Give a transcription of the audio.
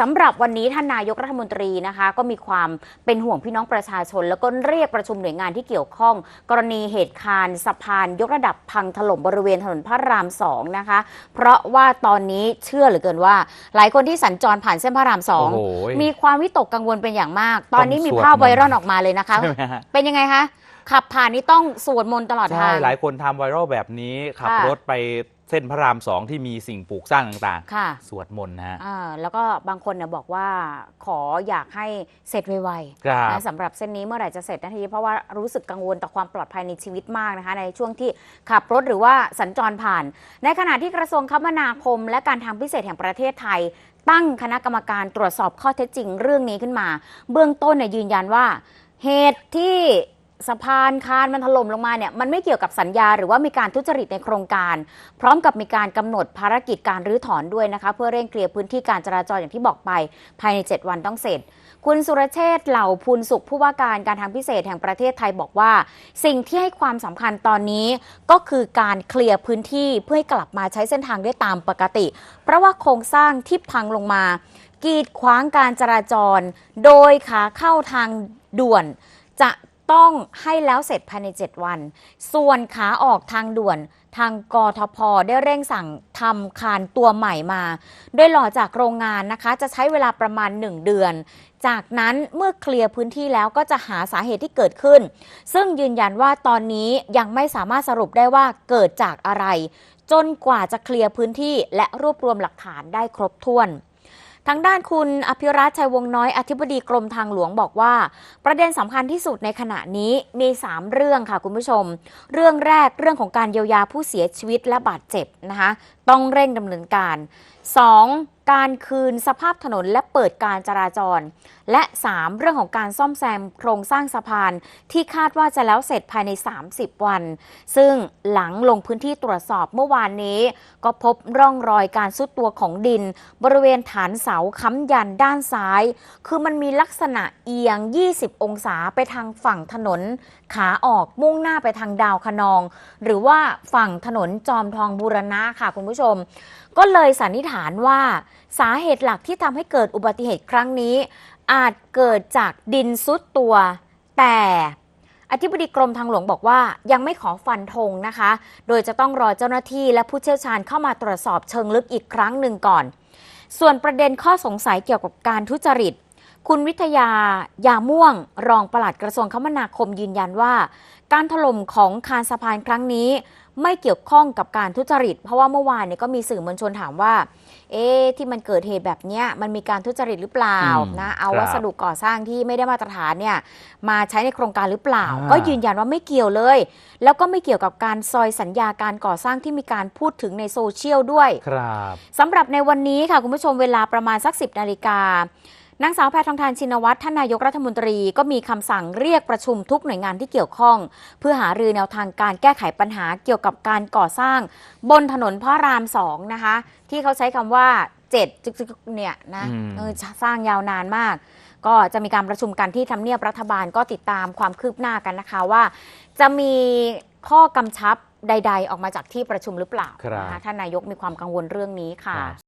สำหรับวันนี้ท่านนายกรัฐมนตรีนะคะ ก็มีความเป็นห่วงพี่น้องประชาชน แล้วก็เรียกประชุมหน่วยงานที่เกี่ยวข้อง กรณีเหตุคารสะพานยกระดับพังถล่มบริเวณถนนพระรามสองนะคะ เพราะว่าตอนนี้เชื่อเหลือเกินว่า หลายคนที่สัญจรผ่านเส้นพระรามสองโอ้โหมีความวิตกกังวลเป็นอย่างมาก ตอนนี้มีต้องสวดภาพไวรัลมนต์ออกมาเลยนะคะ ใช่ไหมฮะ เป็นยังไงคะขับผ่านนี่ต้องสวดมนต์ตลอดใช่ทาง หลายคนทำไวรัลแบบนี้ขับค่ะรถไป เส้นพระรามสองที่มีสิ่งปลูกสร้างต่างค่ะ ๆ สวดมนต์นะฮะ อ่าแล้วก็บางคนเนี่ยบอกว่าขออยากให้เสร็จไวๆครับนะสำหรับเส้นนี้เมื่อไหร่จะเสร็จนาทีเพราะว่ารู้สึกกังวลต่อความปลอดภัยในชีวิตมากนะคะ ในช่วงที่ขับรถหรือว่าสัญจรผ่าน ในขณะที่กระทรวงคมนาคม และการทางพิเศษแห่งประเทศไทย ตั้งคณะกรรมการตรวจสอบข้อเท็จจริงเรื่องนี้ขึ้นมา เบื้องต้นเนี่ยยืนยันว่า เหตุที่ สะพานคานมันถล่มลงมาเนี่ยมันไม่เกี่ยวกับสัญญาหรือว่ามีการทุจริตในโครงการ พร้อมกับมีการกำหนดภารกิจการรื้อถอนด้วยนะคะ เพื่อเร่งเคลียร์พื้นที่การจราจรอย่างที่บอกไป ภายใน 7 วันต้องเสร็จ คุณสุรเชษฐ์เหล่าพูนสุขผู้ว่าการการทางพิเศษแห่งประเทศไทยบอกว่า สิ่งที่ให้ความสำคัญตอนนี้ก็คือการเคลียร์พื้นที่เพื่อให้กลับมาใช้เส้นทางได้ตามปกติ เพราะว่าโครงสร้างที่พังลงมา กีดขวางการจราจร โดยขาเข้าทางด่วนจะ ต้องให้แล้วเสร็จภายใน 7 วัน ส่วนขาออกทางด่วนทางกทพได้เร่งสั่งทำคานตัวใหม่มา โดยหล่อจากโรงงานนะคะ จะใช้เวลาประมาณ 1 เดือน จากนั้นเมื่อเคลียร์พื้นที่แล้วก็จะหาสาเหตุที่เกิดขึ้น ซึ่งยืนยันว่าตอนนี้ยังไม่สามารถสรุปได้ว่าเกิดจากอะไร จนกว่าจะเคลียร์พื้นที่และรวบรวมหลักฐานได้ครบถ้วน ทางด้านคุณอภิรัชชัยวงศ์น้อยอธิบดีกรมทางหลวงบอกว่า ประเด็นสำคัญที่สุดในขณะนี้มี 3 เรื่องค่ะคุณผู้ชม เรื่องแรกเรื่องของการเยียวยาผู้เสียชีวิตและบาดเจ็บนะคะ ต้องเร่งดำเนินการ 2. การคืนสภาพถนนและเปิดการจราจร และ 3. เรื่องของการซ่อมแซมโครงสร้างสะพาน ที่คาดว่าจะแล้วเสร็จภายใน 30 วัน ซึ่งหลังลงพื้นที่ตรวจสอบเมื่อวานนี้ ก็พบร่องรอยการซุดตัวของดิน บริเวณฐานเสาค้ำยันด้านซ้าย คือมันมีลักษณะเอียง 20 องศาไปทางฝั่งถนน ขาออกมุ่งหน้าไปทางดาวคะนอง หรือว่าฝั่งถนนจอมทองบูรณะค่ะคุณผู้ชมก็เลยสันนิษฐานว่าสาเหตุหลักที่ทำให้เกิดอุบัติเหตุครั้งนี้ อาจเกิดจากดินซุดตัว แต่อธิบดีกรมทางหลวงบอกว่ายังไม่ขอฟันธงนะคะ โดยจะต้องรอเจ้าหน้าที่และผู้เชี่ยวชาญเข้ามาตรวจสอบเชิงลึกอีกครั้งหนึ่งก่อน ส่วนประเด็นข้อสงสัยเกี่ยวกับการทุจริต คุณวิทยายาม่วง รองปลัดกระทรวงคมนาคมยืนยันว่า การถล่มของคานสะพานครั้งนี้ ไม่เกี่ยวข้องกับการทุจริต เพราะว่าเมื่อวานเนี่ยก็มีสื่อมวลชนถามว่า เอ๊ะที่มันเกิดเหตุแบบเนี้ยมันมีการทุจริตหรือเปล่าอืมนะเอาครับวัสดุก่อสร้างที่ไม่ได้มาตรฐานเนี่ยมาใช้ในโครงการหรือเปล่า อ่า ก็ยืนยันว่าไม่เกี่ยวเลย แล้วก็ไม่เกี่ยวกับการซอยสัญญาการก่อสร้างที่มีการพูดถึงในโซเชียลด้วย ครับ สำหรับในวันนี้ค่ะ คุณผู้ชมเวลาประมาณสัก 10นาฬิกา นางสาวแพทองทานชินวัตรท่านนายกรัฐมนตรีก็มีคำสั่งเรียกประชุมทุกหน่วยงานที่เกี่ยวข้อง เพื่อหารือแนวทางการแก้ไขปัญหาเกี่ยวกับการก่อสร้าง บนถนนพระรามสองนะคะ ที่เขาใช้คำว่าเจ็ดจึกๆเนี่ยนะอืมเออสร้างยาวนานมาก ก็จะมีการประชุมกันที่ทำเนียบรัฐบาลก็ติดตามความคืบหน้ากันนะคะว่า จะมีข้อกำชับใด ๆ ออกมาจากที่ประชุมหรือเปล่าครับนะคะท่านนายกมีความกังวลเรื่องนี้ค่ะครับ